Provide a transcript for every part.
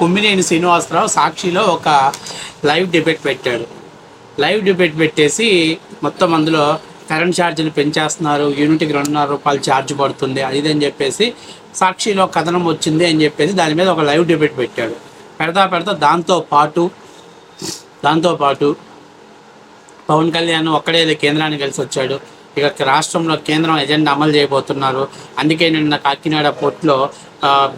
కొమ్మినేని శ్రీనివాసరావు సాక్షిలో ఒక live debate పెట్టాడు. లైవ్ డిబేట్ పెట్టేసి మొత్తం అందులో కరెంట్ ఛార్జీలు పెంచేస్తున్నారు యూనిట్కి రెండున్నర రూపాయలు ఛార్జ్ పడుతుంది అది అని చెప్పేసి సాక్షిలో కథనం వచ్చింది అని చెప్పేసి దాని మీద ఒక లైవ్ డిబేట్ పెట్టాడు. పెడతా పెడతా దాంతో పాటు దాంతో పాటు పవన్ కళ్యాణ్ ఒక్కడే కేంద్రానికి కలిసి వచ్చాడు. ఇక రాష్ట్రంలో కేంద్రం ఎజెండా అమలు చేయబోతున్నారు. అందుకే నిన్న కాకినాడ పోర్ట్లో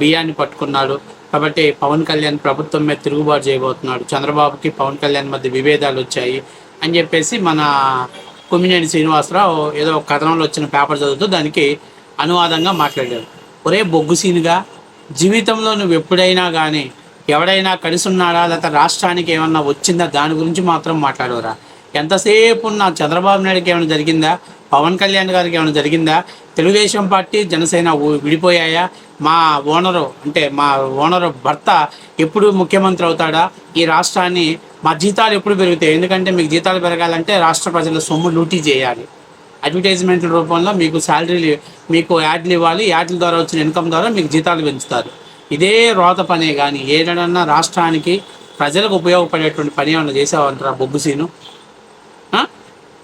బియ్యాన్ని పట్టుకున్నాడు కాబట్టి పవన్ కళ్యాణ్ ప్రభుత్వం మీద తిరుగుబాటు చేయబోతున్నాడు. చంద్రబాబుకి పవన్ కళ్యాణ్ మధ్య విభేదాలు వచ్చాయి అని చెప్పేసి మన కుమ్మినేని శ్రీనివాసరావు ఏదో ఒక కథనంలో వచ్చిన పేపర్ చదువుతూ దానికి అనువాదంగా మాట్లాడాడు ఒరే బొగ్గు సీనుగా జీవితంలో నువ్వు ఎప్పుడైనా కానీ ఎవడైనా కలిసి ఉన్నాడా లేకపోతే రాష్ట్రానికి ఏమన్నా వచ్చిందా దాని గురించి మాత్రం మాట్లాడవరా. ఎంతసేపు ఉన్న చంద్రబాబు నాయుడుకి ఏమైనా జరిగిందా? పవన్ కళ్యాణ్ గారికి ఏమైనా జరిగిందా? తెలుగుదేశం పార్టీ జనసేన విడిపోయాయా? మా ఓనరు అంటే మా ఓనరు భర్త ఎప్పుడు ముఖ్యమంత్రి అవుతాడా? ఈ రాష్ట్రాన్ని మా జీతాలు ఎప్పుడు పెరుగుతాయి? ఎందుకంటే మీకు జీతాలు పెరగాలంటే రాష్ట్ర ప్రజల సొమ్ము లూటీ చేయాలి. అడ్వర్టైజ్మెంట్ల రూపంలో మీకు శాలరీలు మీకు యాడ్లు ఇవ్వాలి. యాడ్ల ద్వారా వచ్చిన ఇన్కమ్ ద్వారా మీకు జీతాలు పెంచుతారు. ఇదే రోత పనే కానీ ఏదైనా రాష్ట్రానికి ప్రజలకు ఉపయోగపడేటువంటి పని ఏమైనా చేసావంటారా బొగ్గుసీను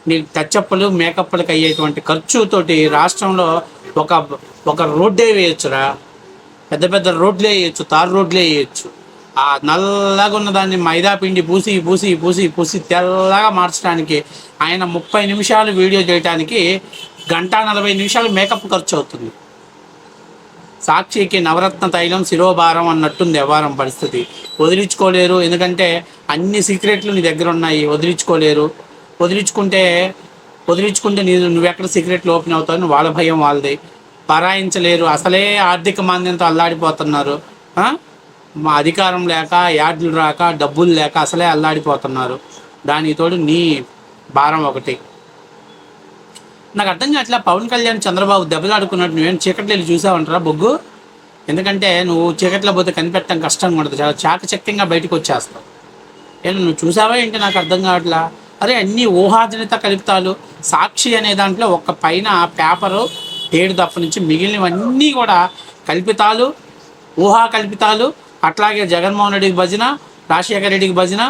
నీకు టచ్అప్లు మేకప్లకు అయ్యేటువంటి ఖర్చుతోటి రాష్ట్రంలో ఒక ఒక రోడ్డే వేయొచ్చురా. పెద్ద పెద్ద రోడ్లే వేయచ్చు తారు రోడ్లే వేయచ్చు. ఆ నల్లగా ఉన్న దాన్ని మైదా పిండి పూసి పూసి పూసి పూసి తెల్లగా మార్చడానికి ఆయన ముప్పై నిమిషాలు వీడియో చేయడానికి గంట నలభై నిమిషాలు మేకప్ ఖర్చు అవుతుంది సాక్షికి నవరత్న తైలం శిరోభారం అన్నట్టుంది వ్యవహారం పరిస్థితి. వదిలించుకోలేరు ఎందుకంటే అన్ని సీక్రెట్లు నీ దగ్గర ఉన్నాయి వదిలించుకోలేరు. వదిలించుకుంటే వదిలించుకుంటే నీ నువ్వెక్కడ సీక్రెట్లు ఓపెన్ అవుతావు? వాళ్ళ భయం వాళ్ళది. పరాయించలేరు. అసలే ఆర్థిక మాంద్యంతో అల్లాడిపోతున్నారు. మా అధికారం లేక యాడ్లు రాక డబ్బులు లేక అసలే అల్లాడిపోతున్నారు. దానికి తోడు నీ భారం ఒకటి. నాకు అర్థం కావట్లే పవన్ కళ్యాణ్ చంద్రబాబు దెబ్బలాడుకున్నట్టు నువ్వేం చీకట్లు వెళ్ళి చూసావంటారా బొగ్గు? ఎందుకంటే నువ్వు చీకట్లో పోతే కనిపెట్టడం కష్టంగా ఉంటుంది చాలా చాకచక్యంగా బయటకు వచ్చేస్తావు. ఏం నువ్వు చూసావా ఏంటి నాకు అర్థం కావట్లా? అరే అన్ని ఊహాజనిత కల్పితాలు. సాక్షి అనే దాంట్లో ఒక పైన పేపరు ఏడు తప్ప నుంచి మిగిలినవన్నీ కూడా కల్పితాలు ఊహా కల్పితాలు. అట్లాగే జగన్మోహన్ రెడ్డికి భజన రాజశేఖర రెడ్డికి భజన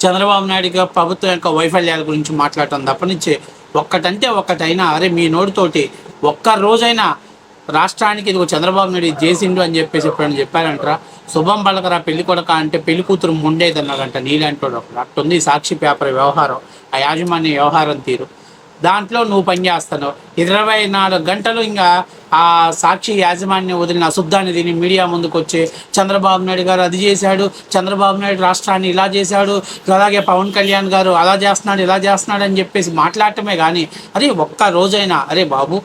చంద్రబాబు నాయుడు ప్రభుత్వం యొక్క వైఫల్యాల గురించి మాట్లాడటం తప్ప నుంచి ఒక్కటంటే ఒక్కటైనా అరే మీ నోటితోటి ఒక్క రోజైనా రాష్ట్రానికి ఇది చంద్రబాబు నాయుడు చేసిండు అని చెప్పేసి ఎప్పుడైనా చెప్పారంటారా? శుభం పలకరా పెళ్ళి కొడక అంటే పెళ్ళి కూతురు ముండేది అన్నాడంట నీలాంటోడు అట్టుంది సాక్షి పేపర్ వ్యవహారం ఆ యాజమాన్య వ్యవహారం తీరు. దాంట్లో నువ్వు పనిచేస్తాను ఇరవై నాలుగు గంటలు ఇంకా ఆ సాక్షి యాజమాన్యం వదిలిన అశుద్ధాన్ని దీని మీడియా ముందుకు వచ్చి చంద్రబాబు నాయుడు గారు అది చేశాడు చంద్రబాబు నాయుడు రాష్ట్రాన్ని ఇలా చేశాడు అలాగే పవన్ కళ్యాణ్ గారు అలా చేస్తున్నాడు ఇలా చేస్తున్నాడు అని చెప్పేసి మాట్లాడటమే కానీ అరే ఒక్క రోజైనా అరే బాబు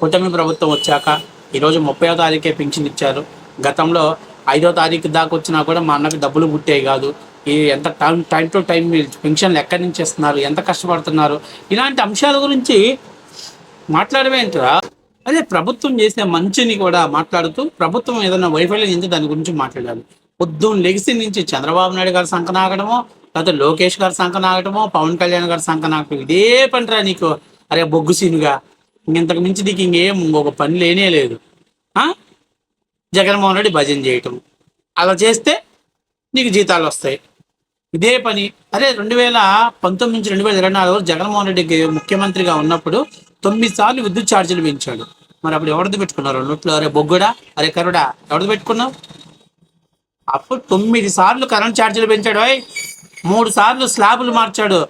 కూటమి ప్రభుత్వం వచ్చాక ఈరోజు ముప్పై తారీఖే పింఛన్ ఇచ్చారు. గతంలో ఐదో తారీఖు దాకా వచ్చినా కూడా మా అన్నకు డబ్బులు పుట్టేవి కాదు. ఈ ఎంత టైం టైం టు టైం పెన్షన్లు ఎక్కడి నుంచి ఇస్తున్నారు? ఎంత కష్టపడుతున్నారు? ఇలాంటి అంశాల గురించి మాట్లాడమేంటరా అదే ప్రభుత్వం చేసే మంచిని కూడా మాట్లాడుతూ ప్రభుత్వం ఏదైనా వైఫల్యం చేస్తే దాని గురించి మాట్లాడాలి. పొద్దున్న లెగిసి నుంచి చంద్రబాబు నాయుడు గారు సంకనాగడమో లేకపోతే లోకేష్ గారు సంకనాగడమో పవన్ కళ్యాణ్ గారు సంకనాగడం ఇదే పనిరా నీకు? అరే బొగ్గు సీనుగా. ఇంతకు మించి నీకు ఇంకేం ఇంకొక పని లేనే లేదు. ఆ? జగన్మోహన్ రెడ్డి భజన చేయటం. అలా చేస్తే నీకు జీతాలు వస్తాయి. ఇదే పని. అరే రెండు వేల పంతొమ్మిది నుంచి రెండు వేల ఇరవై నాలుగు వరకు జగన్మోహన్ రెడ్డి ముఖ్యమంత్రిగా ఉన్నప్పుడు తొమ్మిది సార్లు విద్యుత్ ఛార్జీలు పెంచాడు. మరి అప్పుడు ఎవరిది పెట్టుకున్నారు? నోట్లో అరే బొగ్గుడా అరే కరుడా ఎవరిది పెట్టుకున్నావు? అప్పుడు తొమ్మిది సార్లు కరెంట్ ఛార్జీలు పెంచాడు. మూడు సార్లు స్లాబులు మార్చాడు.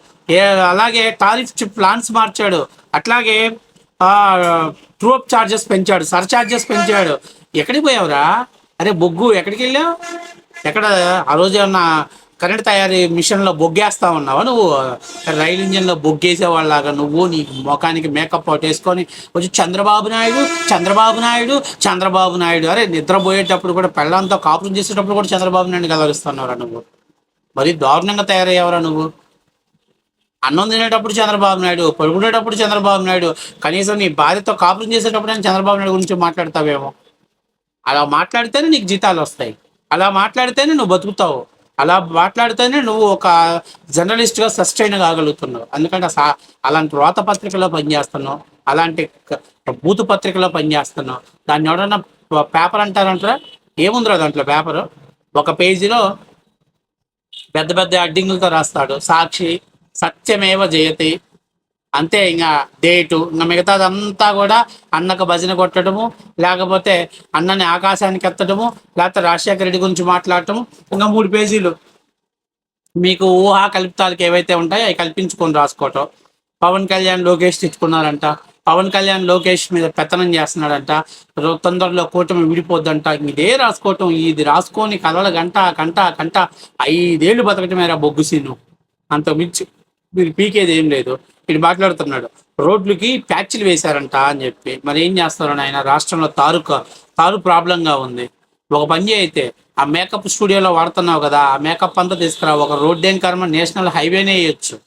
అలాగే టారిఫ్ ప్లాన్స్ మార్చాడు. అట్లాగే ట్రూప్ చార్జెస్ పెంచాడు సర్ చార్జెస్ పెంచాడు. ఎక్కడికి పోయావురా? అరే బొగ్గు ఎక్కడికి వెళ్ళావు? ఎక్కడ ఆ రోజు ఏమన్నా కరెంట్ తయారీ మిషన్లో బొగ్గేస్తా ఉన్నావా నువ్వు? రైలు ఇంజన్లో బొగ్గేసేవాళ్ళలాగా నువ్వు నీ ముఖానికి మేకప్ అవుట్ వేసుకొని వచ్చి చంద్రబాబు నాయుడు చంద్రబాబు నాయుడు చంద్రబాబు నాయుడు. అరే నిద్రపోయేటప్పుడు కూడా పెళ్ళంతో కాపురం చేసేటప్పుడు కూడా చంద్రబాబు నాయుడు కలవరిస్తున్నావురా నువ్వు. మరి దారుణంగా తయారయ్యావురా నువ్వు. అన్నం తినేటప్పుడు చంద్రబాబు నాయుడు పడుకునేటప్పుడు చంద్రబాబు నాయుడు కనీసం నీ భార్యతో కాపురం చేసేటప్పుడు చంద్రబాబు నాయుడు గురించి మాట్లాడతావేమో? అలా మాట్లాడితేనే నీకు జీతాలు వస్తాయి. అలా మాట్లాడితేనే నువ్వు బతుకుతావు. అలా మాట్లాడితేనే నువ్వు ఒక జర్నలిస్ట్గా సస్టైన్ కాగలుగుతున్నావు. ఎందుకంటే సా అలాంటి రోత పత్రికలో పనిచేస్తున్నావు. అలాంటి క- బూతు పత్రికలో పనిచేస్తున్నావు. దాన్ని ఎవడన్నా పేపర్ అంటారంటారా? ఏముందిరా దాంట్లో పేపరు? ఒక పేజీలో పెద్ద పెద్ద అడ్డింగులతో రాస్తాడు. సాక్షి సత్యమేవ జయతి. అంతే ఇంకా డేటు ఇంకా మిగతాదంతా కూడా అన్నకు భజన కొట్టడము లేకపోతే అన్నని ఆకాశానికి ఎత్తడము లేకపోతే రాజశేఖర రెడ్డి గురించి మాట్లాడటము ఇంకా మూడు పేజీలు. మీకు ఊహా కల్పితాలకు ఏవైతే ఉంటాయో అవి కల్పించుకొని రాసుకోవటం. పవన్ కళ్యాణ్ లోకేష్ తెచ్చుకున్నారంట. పవన్ కళ్యాణ్ లోకేష్ మీద పెత్తనం చేస్తున్నాడంట. తొందరలో కూటమి విడిపోద్దంట. ఇదే రాసుకోవటం ఇది రాసుకొని కలల గంట గంట గంట ఐదేళ్ళు బతకటమేరా బొగ్గు సీను. అంత మించి. మీరు పీకేది ఏం లేదు. వీడు మాట్లాడుతున్నాడు. రోడ్లకి ప్యాచ్లు వేశారంట అని చెప్పి. మరి ఏం చేస్తారు ఆయన రాష్ట్రంలో తారు తారు ప్రాబ్లంగా ఉంది. ఒక పని అయితే ఆ మేకప్ స్టూడియోలో వాడుతున్నావు కదా ఆ మేకప్ అంతా తీసుకురా ఒక రోడ్ కర్మ? నేషనల్ హైవేనే వేయొచ్చు.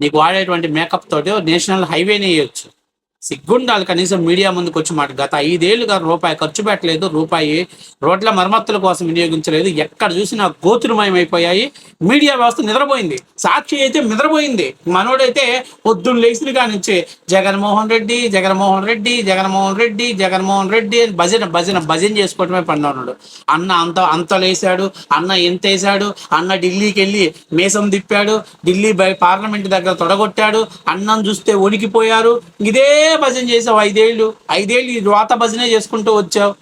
నీకు వాడేటువంటి మేకప్ తోటి నేషనల్ హైవేనే వేయొచ్చు. సిగ్గుండాలి కనీసం మీడియా ముందుకు వచ్చి మాట. గత ఐదేళ్ళుగా రూపాయి ఖర్చు పెట్టలేదు రూపాయి రోడ్ల మరమ్మతుల కోసం వినియోగించలేదు. ఎక్కడ చూసినా గోతురుమయమైపోయాయి మీడియా వ్యవస్థ నిద్రపోయింది. సాక్షి అయితే నిద్రపోయింది. మనోడైతే పొద్దున్న లేచిన కాడి నుంచి జగన్మోహన్ రెడ్డి జగన్మోహన్ రెడ్డి జగన్మోహన్ రెడ్డి జగన్మోహన్ రెడ్డి అని భజన భజన భజన చేసుకోవటమే పడినాడు అన్న అంత అంత లేసాడు అన్న ఎంత వేసాడు అన్న ఢిల్లీకి వెళ్ళి మేసం తిప్పాడు ఢిల్లీ బై పార్లమెంట్ దగ్గర తొడగొట్టాడు అన్నం చూస్తే వణికిపోయారు ఇదే భజన చేసావు ఐదేళ్ళు? ఐదేళ్ళు ఈ భజనే చేసుకుంటూ వచ్చావు.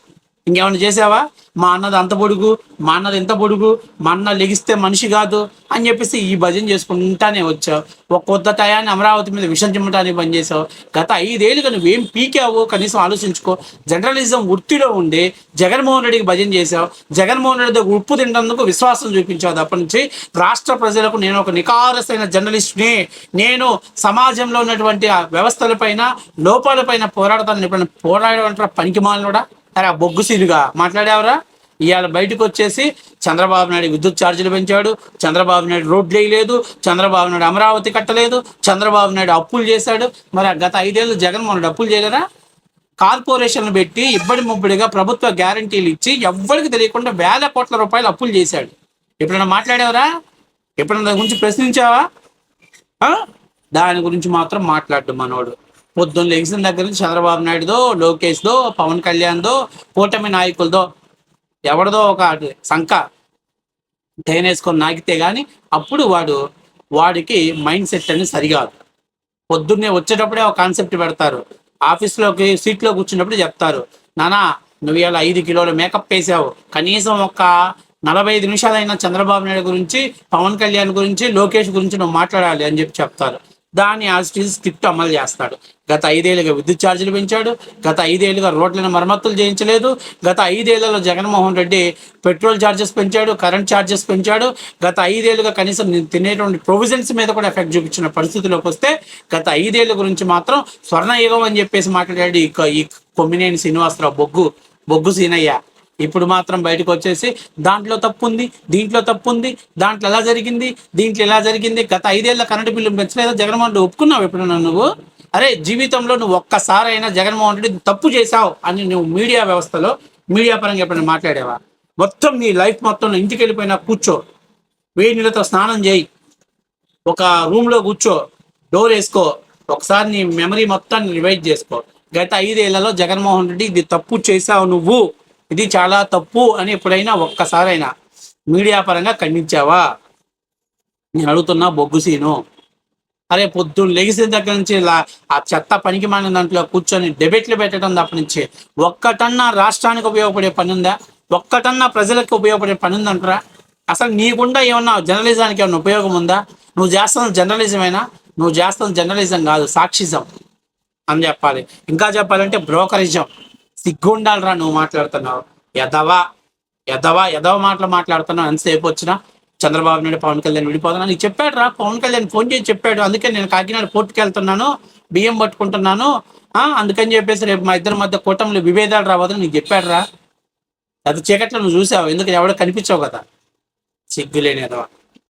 ఇంకేమైనా చేసావా? మా అన్నది అంత పొడుగు మా అన్నది ఎంత పొడుగు మా అన్న లెగిస్తే మనిషి కాదు అని చెప్పేసి ఈ భజన చేసుకుంటానే వచ్చావు. ఒక కొత్త టయాన్ని అమరావతి మీద విషం చిమ్మటానికి పనిచేసావు. గత ఐదేళ్ళుగా నువ్వేం పీకావు కనీసం ఆలోచించుకో. జర్నలిజం వృత్తిలో ఉండే జగన్మోహన్ రెడ్డికి భజన చేసావు. జగన్మోహన్ రెడ్డి ఉప్పు తింటందుకు విశ్వాసం చూపించావు. అప్పటి నుంచి రాష్ట్ర ప్రజలకు నేను ఒక నికారసైన జర్నలిస్ట్ని. నేను సమాజంలో ఉన్నటువంటి ఆ వ్యవస్థలపైన లోపాలపైన పోరాడతాను ఎప్పుడైనా పోరాడమంటారా పనికి కూడా అరే బొగ్గు సీనుగా మాట్లాడేవరా? ఇవాళ బయటకు వచ్చేసి చంద్రబాబు నాయుడు విద్యుత్ ఛార్జీలు పెంచాడు చంద్రబాబు నాయుడు రోడ్లు వేయలేదు చంద్రబాబు నాయుడు అమరావతి కట్టలేదు చంద్రబాబు నాయుడు అప్పులు చేశాడు. మరి గత ఐదేళ్ళు జగన్మోహన్ అప్పులు చేయలేదా? కార్పొరేషన్లు పెట్టి ఇబ్బడి ముబ్బడిగా ప్రభుత్వ గ్యారంటీలు ఇచ్చి ఎవ్వరికి తెలియకుండా వేల కోట్ల రూపాయలు అప్పులు చేశాడు. ఎప్పుడైనా మాట్లాడేవరా? ఎప్పుడైనా దాని గురించి ప్రశ్నించావా? దాని గురించి మాత్రం మాట్లాడు మనోడు. పొద్దున్న లెగిసిన దగ్గర నుంచి చంద్రబాబు నాయుడుదో లోకేష్దో పవన్ కళ్యాణ్దో కూటమి నాయకులదో ఎవరిదో ఒక సంఖ తేనేసుకొని నాకితే గాని అప్పుడు వాడు వాడికి మైండ్ సెట్ అనేది సరికాదు పొద్దున్నే వచ్చేటప్పుడే ఒక కాన్సెప్ట్ పెడతారు. ఆఫీస్లోకి సీట్లో కూర్చున్నప్పుడు చెప్తారు. నానా నువ్వు ఇలా ఐదు కిలోల మేకప్ వేసావు. కనీసం ఒక నలభై ఐదు నిమిషాలైనా చంద్రబాబు నాయుడు గురించి పవన్ కళ్యాణ్ గురించి లోకేష్ గురించి నువ్వు మాట్లాడాలి అని చెప్పి చెప్తారు. దాన్ని ఆ స్క్రిప్ట్ అమలు చేస్తాడు. గత ఐదేళ్ళుగా విద్యుత్ ఛార్జీలు పెంచాడు. గత ఐదేళ్ళుగా రోడ్లను మరమ్మతులు చేయించలేదు. గత ఐదేళ్ళలో జగన్మోహన్ రెడ్డి పెట్రోల్ ఛార్జెస్ పెంచాడు కరెంట్ ఛార్జెస్ పెంచాడు. గత ఐదేళ్ళుగా కనీసం నేను తినేటువంటి ప్రొవిజన్స్ మీద కూడా ఎఫెక్ట్ చూపించిన పరిస్థితిలోకి వస్తే గత ఐదేళ్ళ గురించి మాత్రం స్వర్ణయుగం అని చెప్పేసి మాట్లాడాడు ఈ ఈ కొమ్మినేని శ్రీనివాసరావు బొగ్గు బొగ్గు సీనయ్య. ఇప్పుడు మాత్రం బయటకు వచ్చేసి దాంట్లో తప్పు ఉంది దీంట్లో తప్పు ఉంది దాంట్లో ఎలా జరిగింది దీంట్లో ఎలా జరిగింది గత ఐదేళ్ళ కరెంటు బిల్లు పెంచలేదా? జగన్మోహన్ రెడ్డి ఒప్పుకున్నావు ఎప్పుడన్నా నువ్వు? అరే జీవితంలో నువ్వు ఒక్కసారైనా జగన్మోహన్ రెడ్డి తప్పు చేశావు అని నువ్వు మీడియా వ్యవస్థలో మీడియా పరంగా ఎప్పుడైనా మాట్లాడావా? మొత్తం నీ లైఫ్ మొత్తం ఇంటికి వెళ్ళిపోయినా కూర్చో. వేడి నీళ్ళతో స్నానం చేయి. ఒక రూమ్లో కూర్చో. డోర్ వేసుకో. ఒకసారి నీ మెమరీ మొత్తాన్ని రివైజ్ చేసుకో. గత ఐదేళ్ళలో జగన్మోహన్ రెడ్డి ఇది తప్పు చేశావు నువ్వు. ఇది చాలా తప్పు అని ఎప్పుడైనా ఒక్కసారైనా మీడియా పరంగా ఖండించావా? నేను అడుగుతున్నా బొగ్గు సీను. అరే పొద్దున్న లెగిసిన దగ్గర నుంచి ఇలా ఆ చెత్త పనికి మాలిన దాంట్లో కూర్చొని డెబెట్లు పెట్టడం తప్ప నుంచి ఒక్కటన్నా రాష్ట్రానికి ఉపయోగపడే పని ఉందా? ఒక్కటన్నా ప్రజలకు ఉపయోగపడే పని ఉందంటారా? అసలు నీకుండా ఏమన్నా జర్నలిజానికి ఏమన్నా ఉపయోగం ఉందా? నువ్వు చేస్తున్న జర్నలిజమేనా? నువ్వు చేస్తున్న జర్నలిజం కాదు సాక్షిజం అని చెప్పాలి. ఇంకా చెప్పాలంటే బ్రోకరిజం. సిగ్గుండాలిరా నువ్వు మాట్లాడుతున్నావు. ఎదవా ఎదవా ఎదవ మాటలు మాట్లాడుతున్నావు. ఎంతసేపు వచ్చినా చంద్రబాబు నాయుడు పవన్ కళ్యాణ్ విడిపోతున్నా. నీకు చెప్పాడు రా పవన్ కళ్యాణ్ ఫోన్ చేసి చెప్పాడు. అందుకే నేను కాకినాడ పోర్టుకి వెళ్తున్నాను బియ్యం పట్టుకుంటున్నాను. అందుకని చెప్పేసి రేపు మా ఇద్దరి మధ్య కూటమిలో విభేదాలు రావద్దని నీకు చెప్పాడు రా అది చీకట్లో నువ్వు చూసావు ఎందుకు ఎవడో కనిపించావు కదా. సిగ్గులేని ఎదవా